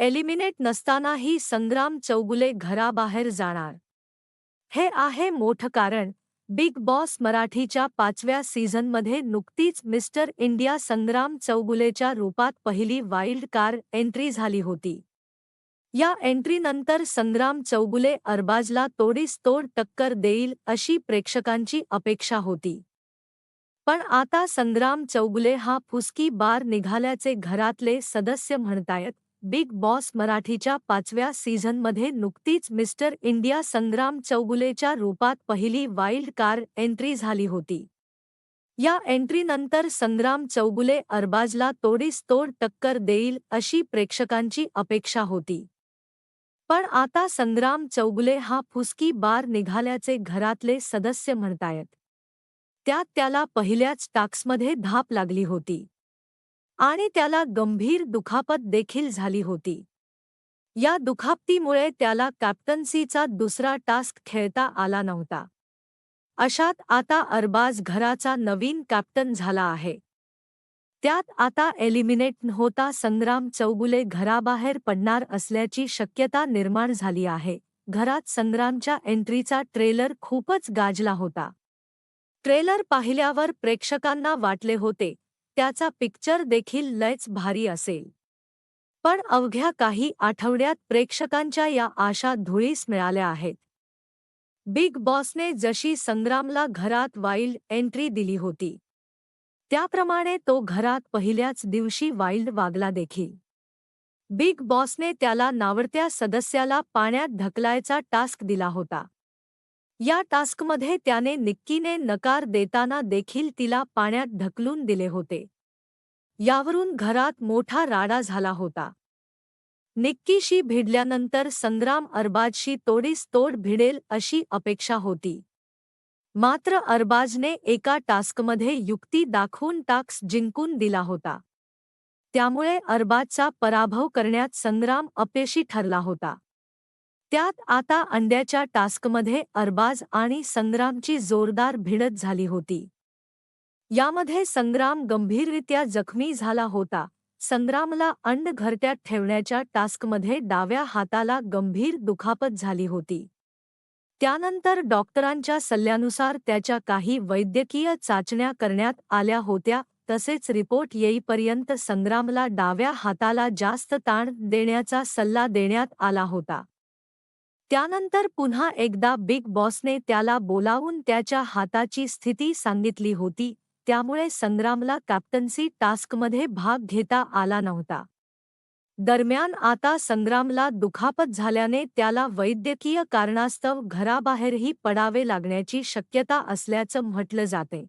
Eliminate नसतानाही संग्राम चौगुले घराबाहेर जाणार. हे आहे मोठं कारण बिग बॉस मराठीच्या पाचव्या सीझनमध्ये नुकतीच मिस्टर इंडिया संग्राम चौगुलेच्या रूपात पहिली वाईल्ड कार एंट्री झाली होती. या एंट्रीनंतर संग्राम चौगुले अरबाजला तोडीस तोड टक्कर देईल अशी प्रेक्षकांची अपेक्षा होती. पण आता संग्राम चौगुले हा फुसकी बार निघाल्याचे घरातले सदस्य म्हणतायत बिग बॉस मराठीच्या पाचव्या सीझनमध्ये नुकतीच मिस्टर इंडिया संग्राम चौगुलेच्या रूपात पहिली वाईल्ड कार एंट्री झाली होती. या एंट्रीनंतर संग्राम चौगुले अरबाजला तोडीस तोड टक्कर देईल अशी प्रेक्षकांची अपेक्षा होती. पण आता संग्राम चौगुले हा फुसकी बार निघाल्याचे घरातले सदस्य म्हणतायत. त्यात त्याला पहिल्याच टाक्समध्ये धाप लागली होती. आणि त्याला गंभीर दुखापत देखील झाली होती. या दुखापतीमुळे त्याला कॅप्टन्सीचा दुसरा टास्क खेळता आला नव्हता. अशात आता अरबाज घराचा नवीन कॅप्टन झाला आहे. त्यात आता एलिमिनेट होता संग्राम चौगुले घराबाहेर पडणार असल्याची शक्यता निर्माण झाली आहे. घरात संग्रामच्या एंट्रीचा ट्रेलर खूपच गाजला होता. ट्रेलर पाहिल्यावर प्रेक्षकांना वाटले होते त्याचा पिक्चर देखील लयच भारी असेल. पण अवघ्या काही आठवड्यात प्रेक्षकांच्या या आशा धुळीस मिळाल्या आहेत. बिग बॉसने जशी संग्रामला घरात वाईल्ड एंट्री दिली होती त्याप्रमाणे तो घरात पहिल्याच दिवशी वाईल्ड वागला देखील. बिग बॉसने त्याला नावडत्या सदस्याला पाण्यात ढकलायचा टास्क दिला होता. या टास्कमध्ये त्याने निक्कीने नकार देताना देखील तिला पाण्यात ढकलून दिले होते. यावरून घरात मोठा राडा झाला होता. निक्कीशी भिडल्यानंतर संग्राम अरबाजशी तोडीस तोड भिडेल अशी अपेक्षा होती. मात्र अरबाजने एका टास्कमध्ये युक्ती दाखवून टाक्स जिंकून दिला होता. त्यामुळे अरबाजचा पराभव करण्यात संग्राम अपयशी ठरला होता. त्यात आता अंड्याच्या टास्कमध्ये अरबाज आणि संग्रामची जोरदार भिडत झाली होती. यामध्ये संग्राम गंभीररित्या जखमी झाला होता. संग्रामला अंड घरट्यात ठेवण्याच्या टास्कमध्ये डाव्या हाताला गंभीर दुखापत झाली होती. त्यानंतर डॉक्टरांच्या सल्ल्यानुसार त्याच्या काही वैद्यकीय चाचण्या करण्यात आल्या होत्या तसेच रिपोर्ट येईपर्यंत संग्रामला डाव्या हाताला जास्त ताण देण्याचा सल्ला देण्यात आला होता. त्यानंतर पुन्हा एकदा बिग बॉसने त्याला बोलावून त्याच्या हाताची स्थिती सांगितली होती त्यामुळे संग्रामला कॅप्टन्सी टास्कमध्ये भाग घेता आला नव्हता. दरम्यान आता संग्रामला दुखापत झाल्याने त्याला वैद्यकीय कारणास्तव घराबाहेरही पडावे लागण्याची शक्यता असल्याचं म्हटलं जाते.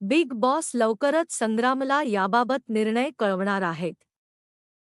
बिग बॉस लवकरच संग्रामला याबाबत निर्णय कळवणार आहेत.